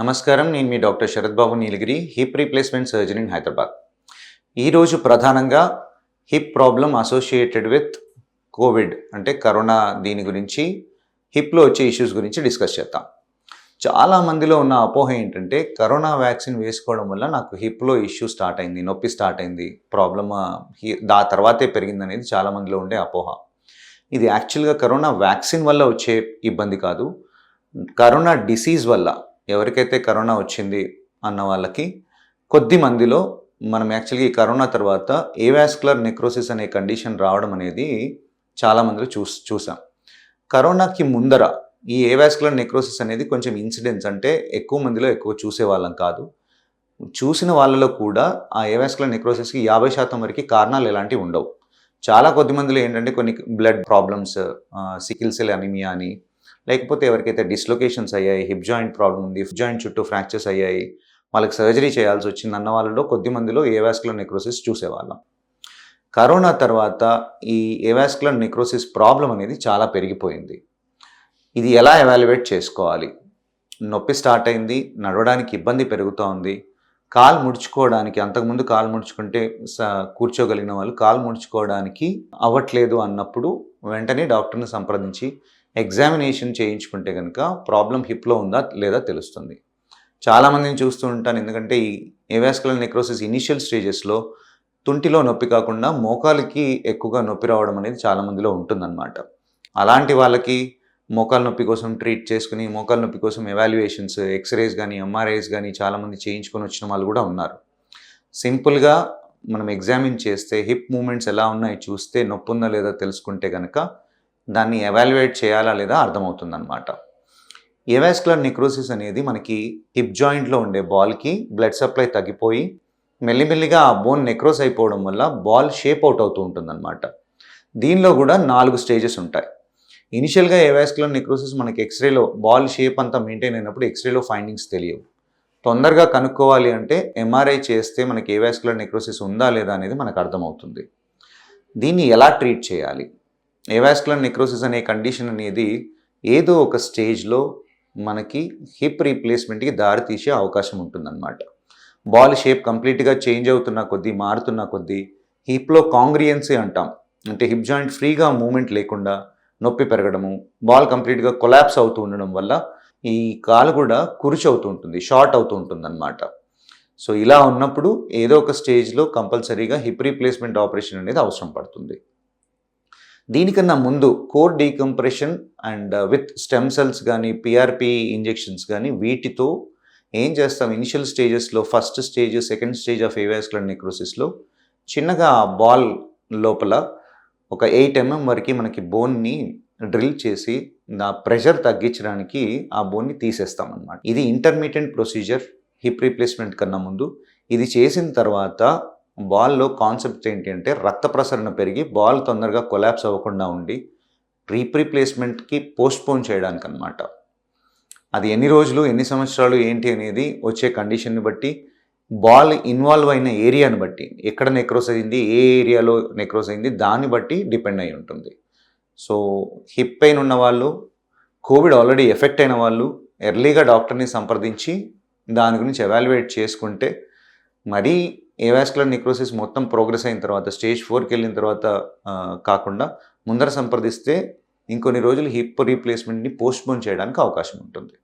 నమస్కారం నేను మీ doctor Sarath Babu Neelagiri hip replacement surgery in Hyderabad. ఈరోజు ప్రధానంగా hip problem associated with COVID అంటే కరోనా దీని గురించి హిప్లో వచ్చే ఇష్యూస్ గురించి డిస్కస్ చేద్దాం. చాలా మందిలో ఉన్న అపోహ ఏంటంటే కరోనా వ్యాక్సిన్ వేసుకోవడం వల్ల నాకు హిప్లో ఇష్యూ స్టార్ట్ అయింది నొప్పి స్టార్ట్ అయింది ప్రాబ్లమ్ దా తర్వాతే పెరిగింది అనేది చాలా మందిలో ఉండే అపోహ. ఇది యాక్చువల్గా కరోనా వ్యాక్సిన్ వల్ల వచ్చే ఇబ్బంది కాదు కరోనా డిసీజ్ వల్ల ఎవరికైతే కరోనా వచ్చింది అన్న వాళ్ళకి కొద్ది మందిలో మనం యాక్చువల్గా ఈ కరోనా తర్వాత ఏవాస్కులర్ నెక్రోసిస్ అనే కండిషన్ రావడం అనేది చాలామందిలో చూ చూస్ చూసాం. కరోనాకి ముందర ఈ ఏవాస్కులర్ నెక్రోసిస్ అనేది కొంచెం ఇన్సిడెంట్స్ అంటే ఎక్కువ మందిలో ఎక్కువ చూసే వాళ్ళం కాదు. చూసిన వాళ్ళలో కూడా ఆ ఏవాస్కులర్ నెక్రోసిస్కి యాభై శాతం వరకు కారణాలు ఎలాంటివి ఉండవు. చాలా కొద్ది మందిలో ఏంటంటే కొన్ని blood problems sickle cell anaemia అని లేకపోతే ఎవరికైతే డిస్లొకేషన్స్ అయ్యాయి హిప్ జాయింట్ ప్రాబ్లం ఉంది హిప్ జాయింట్ చుట్టూ ఫ్రాక్చర్స్ అయ్యాయి వాళ్ళకి సర్జరీ చేయాల్సి వచ్చింది అన్న వాళ్ళలో కొద్ది మందిలో ఏవాస్కులర్ నెక్రోసిస్ చూసేవాళ్ళం. కరోనా తర్వాత ఈ ఏవాస్కులర్ నెక్రోసిస్ ప్రాబ్లం అనేది చాలా పెరిగిపోయింది. ఇది ఎలా ఎవాల్యుయేట్ చేసుకోవాలి? నొప్పి స్టార్ట్ అయింది నడవడానికి ఇబ్బంది పెరుగుతూ ఉంది కాలు ముడుచుకోవడానికి అంతకుముందు కాలు ముడుచుకుంటే స- కూర్చోగలిగిన వాళ్ళు కాలు ముడుచుకోవడానికి అవ్వట్లేదు అన్నప్పుడు వెంటనే డాక్టర్ని సంప్రదించి ఎగ్జామినేషన్ చేయించుకుంటే కనుక ప్రాబ్లం హిప్లో ఉందా లేదా తెలుస్తుంది. చాలామందిని చూస్తూ ఉంటాను. ఎందుకంటే ఈ ఏవాస్కులర్ నెక్రోసిస్ ఇనిషియల్ స్టేజెస్లో తుంటిలో నొప్పి కాకుండా మోకాలికి ఎక్కువగా నొప్పి రావడం అనేది చాలామందిలో ఉంటుందన్నమాట. అలాంటి వాళ్ళకి మోకాల నొప్పి కోసం ట్రీట్ చేసుకుని మోకాల నొప్పి కోసం ఎవాల్యుయేషన్స్ ఎక్స్రేస్ కానీ ఎంఆర్ఐస్ కానీ చాలామంది చేయించుకొని వచ్చిన వాళ్ళు కూడా ఉన్నారు. సింపుల్గా మనం ఎగ్జామిన్ చేస్తే హిప్ మూమెంట్స్ ఎలా ఉన్నాయి చూస్తే నొప్పి ఉందా లేదా తెలుసుకుంటే కనుక దాన్ని ఎవాల్యుయేట్ చేయాలా లేదా అర్థమవుతుందన్నమాట. ఏవాస్కులర్ నిక్రోసిస్ అనేది మనకి హిప్ జాయింట్లో ఉండే బాల్కి బ్లడ్ సప్లై తగ్గిపోయి మెల్లిమెల్లిగా ఆ బోన్ నెక్రోస్ అయిపోవడం వల్ల బాల్ షేప్ అవుట్ అవుతూ ఉంటుందన్నమాట. దీనిలో కూడా నాలుగు స్టేజెస్ ఉంటాయి. ఇనిషియల్గా ఏవాస్కులర్ నెక్రోసిస్ మనకి ఎక్స్రేలో బాల్ షేప్ అంతా మెయింటైన్ అయినప్పుడు ఎక్స్రేలో ఫైండింగ్స్ తెలియవు. తొందరగా కనుక్కోవాలి అంటే ఎంఆర్ఐ చేస్తే మనకి ఏవాస్కులర్ నెక్రోసిస్ ఉందా లేదా అనేది మనకు అర్థమవుతుంది. దీన్ని ఎలా ట్రీట్ చేయాలి? ఏవాస్కులర్ నెక్రోసిస్ అనే కండిషన్ అనేది ఏదో ఒక స్టేజ్లో మనకి హిప్ రీప్లేస్మెంట్కి దారి తీసే అవకాశం ఉంటుందన్నమాట. బాల్ షేప్ కంప్లీట్గా చేంజ్ అవుతున్న కొద్దీ మారుతున్న కొద్దీ హిప్లో కాంగ్రియన్సీ అంటాం అంటే హిప్ జాయింట్ ఫ్రీగా మూమెంట్ లేకుండా నొప్పి పెరగడము బాల్ కంప్లీట్గా కొలాప్స్ అవుతూ ఉండడం వల్ల ఈ కాలు కూడా కురిచి అవుతూ ఉంటుంది షార్ట్ అవుతూ ఉంటుంది అనమాట సో ఇలా ఉన్నప్పుడు ఏదో ఒక స్టేజ్లో కంపల్సరీగా హిప్ రీప్లేస్మెంట్ ఆపరేషన్ అనేది అవసరం పడుతుంది. దీనికన్నా ముందు core decompression and with stem cells కానీ పిఆర్పి ఇంజెక్షన్స్ కానీ వీటితో ఏం చేస్తాం? ఇనిషియల్ స్టేజెస్లో first stage second stage of avascular నెక్రోసిస్లో చిన్నగా బాల్ లోపల ఒక ఎయిట్ ఎంఎం వరకు మనకి బోన్ని డ్రిల్ చేసి నా ప్రెషర్ తగ్గించడానికి ఆ బోన్ని తీసేస్తాం అన్నమాట ఇది ఇంటర్మీడియట్ ప్రొసీజర్ హిప్ రీప్లేస్మెంట్ కన్నా ముందు. ఇది చేసిన తర్వాత బాల్లో కాన్సెప్ట్ ఏంటి అంటే రక్త ప్రసరణ పెరిగి బాల్ తొందరగా కొలాప్స్ అవ్వకుండా ఉండి రీప్రీప్లేస్మెంట్కి పోస్ట్పోన్ చేయడానికి అనమాట అది ఎన్ని రోజులు ఎన్ని సంవత్సరాలు ఏంటి అనేది వచ్చే కండిషన్ని బట్టి బాల్ ఇన్వాల్వ్ అయిన ఏరియాని బట్టి ఎక్కడ నెక్రోస్ అయింది ఏ ఏరియాలో నెక్రోస్ అయింది దాన్ని బట్టి డిపెండ్ అయి ఉంటుంది. సో హిప్ పెయిన్ ఉన్న వాళ్ళు కోవిడ్ ఆల్రెడీ ఎఫెక్ట్ అయిన వాళ్ళు ఎర్లీగా డాక్టర్ని సంప్రదించి దాని గురించి ఎవాల్యుయేట్ చేసుకుంటే మరీ ఏవాస్కులర్ నిక్రోసిస్ మొత్తం ప్రోగ్రెస్ అయిన తర్వాత స్టేజ్ ఫోర్కి వెళ్ళిన తర్వాత కాకుండా ముందర సంప్రదిస్తే ఇంకొన్ని రోజులు హిప్ రీప్లేస్మెంట్ని పోస్ట్పోన్ చేయడానికి అవకాశం ఉంటుంది.